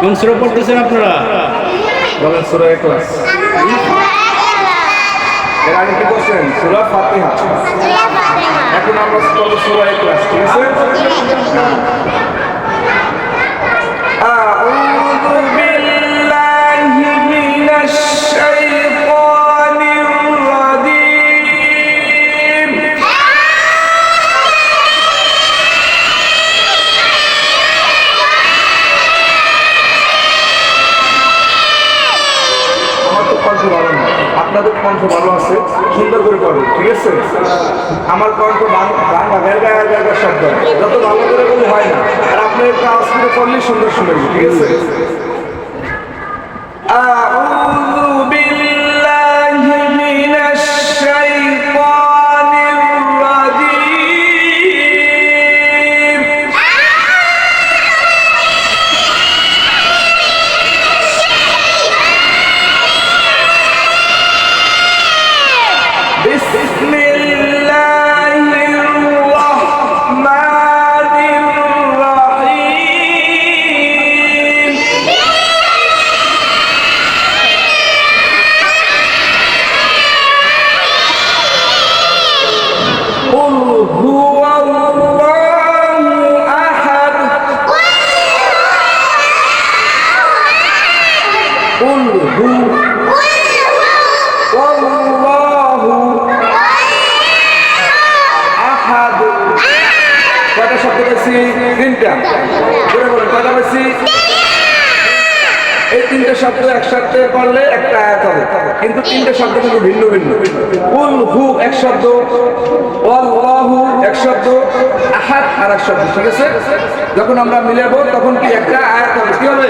কোন সুরা পড়তেছেন আপনারা? বলেন সুরা ক্লাস এর আগে কি করছেন? সুরা ফাতিহা। এখন আমরা করব সুরা ক্লাস ঠিক আছে? ভালো না। আপনাদের কণ্ঠ ভালো আছে, সুন্দর করে পড়ে ঠিক আছে? আমার কণ্ঠ বাংলা বেরগা বেরগা শব্দ। যত ভালো করে বলে হয় না। আর আপনার কাজ আওয়াজ করে করলেই সুন্দর শুনেছি ঠিক আছে? قل هو الله আহাদ কয়টা শব্দ পেয়েছি তিনটা জোরে বলুন কয়টা পেয়েছি এই তিনটে শব্দ একসাথে করলে একটা আয়াত হবে কিন্তু তিনটে শব্দ কিন্তু ভিন্ন ভিন্ন কুল হু এক শব্দ অল্লাহু এক শব্দ আহাদ আর এক শব্দ ঠিক আছে যখন আমরা মিলাবো তখন কি একটা আয়াত হবে কি হবে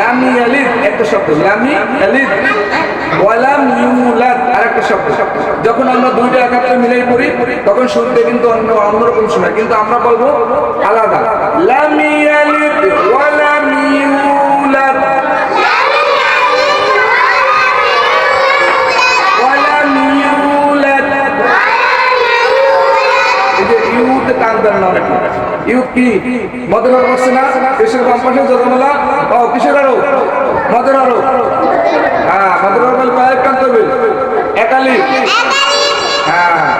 লাম ইয়ালিদ, একটা শব্দ। লামি ইয়ালিদ। ওয়ালাম ইউলাদ, আরেকটা শব্দ। যখন আমরা দুইটা একাত্রে মিলাই পড়ি তখন শুনতে কিন্তু অন্য অন্যরকম শোনায়। কিন্তু আমরা বলব আলাদা। লাম ইয়ালিদ, ওয়ালাম ইউলাদ। ইউতে টান দেন না ইউ কি? মদনার বসছে না কিসের বাম পাশে যোজনালা ও কিসের আরও। মদন আরও। হ্যাঁ বল পায়ে কান্ত বিল একালি। হ্যাঁ।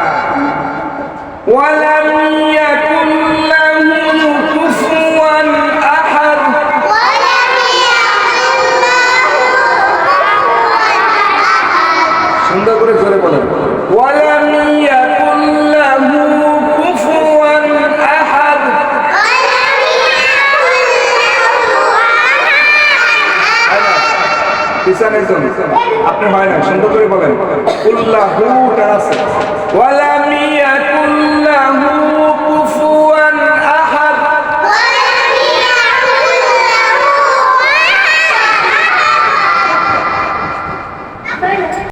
পিছনে জন্য। আপনি হয় না সুন্দর করে বলেন। উল্লাহু টানাছে ওয়ালা